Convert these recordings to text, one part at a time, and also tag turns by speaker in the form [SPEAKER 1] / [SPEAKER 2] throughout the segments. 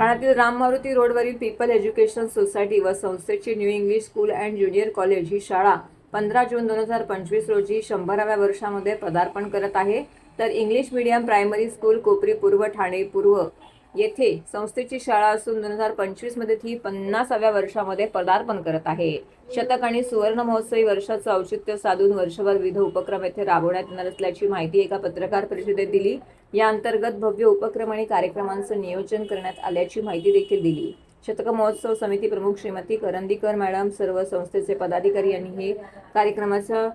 [SPEAKER 1] ठाण्यातील राम मारुती रोडवरील people education society व संस्थेची new English school and junior college ही शाळा पंधरा जून दोन हजार पंचवीस रोजी शंभराव्या वर्षामध्ये पदार्पण करत आहे. तर English medium primary school Kopri पूर्व ठाणे पूर्व. येथे संस्थेची शाळा असून दोन हजार पंचवीसमध्ये ती पन्नासाव्या वर्षामध्ये पदार्पण करत आहे. शतक आणि सुवर्ण महोत्सवी वर्षाचं औचित्य साधून वर्षभर विविध उपक्रम येथे राबवण्यात येणार असल्याची माहिती एका पत्रकार परिषदेत दिली. या अंतर्गत भव्य उपक्रम आणि कार्यक्रमांचं नियोजन करण्यात आल्याची माहिती देखील दिली. शतक महोत्सव समिती प्रमुख श्रीमती करंदीकर मॅडम सर्व संस्थेचे पदाधिकारी यांनी हे कार्यक्रमाचं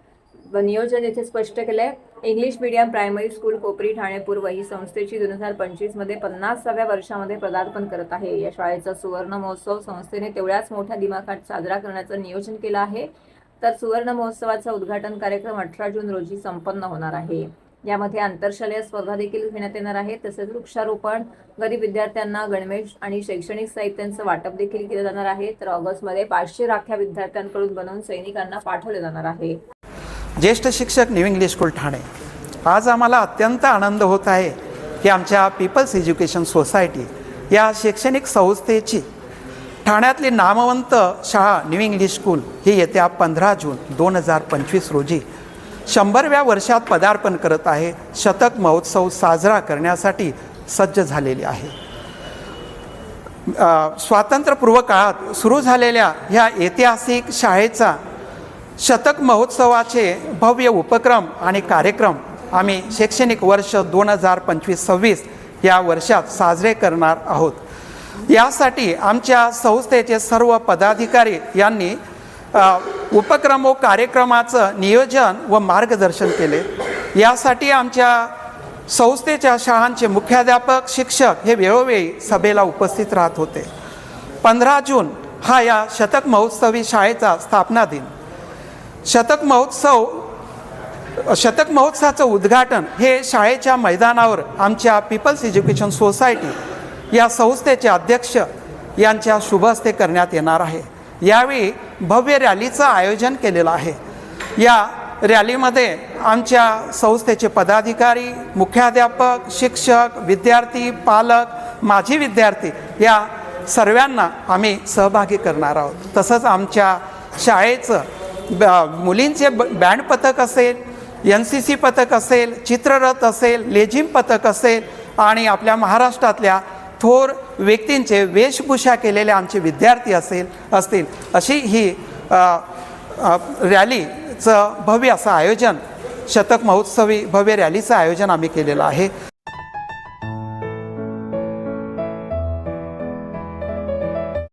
[SPEAKER 1] व नियोजन येथे स्पष्ट केलंय. English medium primary school Kopri Thane पूर्व ही संस्थेची दोन हजार पंचवीसमध्ये पन्नासाव्या वर्षामध्ये पदार्पण करत आहे. या शाळेचा सुवर्ण महोत्सव संस्थेने तेवढ्याच मोठ्या दिमाखात साजरा करण्याचं नियोजन केलं आहे. तर सुवर्ण महोत्सवाचा उद्घाटन कार्यक्रम अठरा जून रोजी संपन्न होणार आहे. यामध्ये आंतरशालेय स्पर्धा देखील घेण्यात येणार आहे. तसेच वृक्षारोपण गरीब विद्यार्थ्यांना गणवेश आणि शैक्षणिक साहित्यांचं वाटप देखील केलं जाणार आहे. तर ऑगस्टमध्ये पाचशे राख्या विद्यार्थ्यांकडून बनवून सैनिकांना पाठवले जाणार आहे.
[SPEAKER 2] ज्येष्ठ शिक्षक न्यू इंग्लिश स्कूल ठाणे. आज आम्हाला अत्यंत आनंद होत आहे की आमच्या पीपल्स एज्युकेशन सोसायटी या शैक्षणिक संस्थेची ठाण्यातली नामवंत शाळा न्यू इंग्लिश स्कूल ही येत्या पंधरा जून दोन हजार पंचवीस रोजी शंभरव्या वर्षात पदार्पण करत आहे. शतक महोत्सव साजरा करण्यासाठी सज्ज झालेली आहे. स्वातंत्र्यपूर्व काळात सुरू झालेल्या ह्या ऐतिहासिक शाळेचा शतक महोत्सवाचे भव्य उपक्रम आणि कार्यक्रम आम्ही शैक्षणिक वर्ष दोन हजार पंचवीस सव्वीस या वर्षात साजरे करणार आहोत. यासाठी आमच्या संस्थेचे सर्व पदाधिकारी यांनी उपक्रम व कार्यक्रमाचं नियोजन व मार्गदर्शन केले. यासाठी आमच्या संस्थेच्या शाळांचे मुख्याध्यापक शिक्षक हे वेळोवेळी सभेला उपस्थित राहत होते. पंधरा जून हा या शतक महोत्सवी शाळेचा स्थापना दिन. शतक महोत्सव शतक महोत्सवाचं उद्घाटन हे शाळेच्या मैदानावर आमच्या पीपल्स एज्युकेशन सोसायटी या संस्थेचे अध्यक्ष यांच्या शुभ हस्ते करण्यात येणार आहे. यावेळी भव्य रॅलीचं आयोजन केलेलं आहे. या रॅलीमध्ये आमच्या संस्थेचे पदाधिकारी मुख्याध्यापक शिक्षक विद्यार्थी पालक माजी विद्यार्थी या सर्वांना आम्ही सहभागी करणार आहोत. तसंच आमच्या शाळेचं मुलींचे ब बँड पथक असेल एन सी सी पथक असेल चित्ररथ असेल लेझिम पथक असेल आणि आपल्या महाराष्ट्रातल्या थोर व्यक्तींचे वेशभूषा केलेले आमचे विद्यार्थी असेल असतील अशी ही रॅलीचं भव्य असं आयोजन शतक महोत्सवी भव्य रॅलीचं आयोजन आम्ही केलेलं आहे.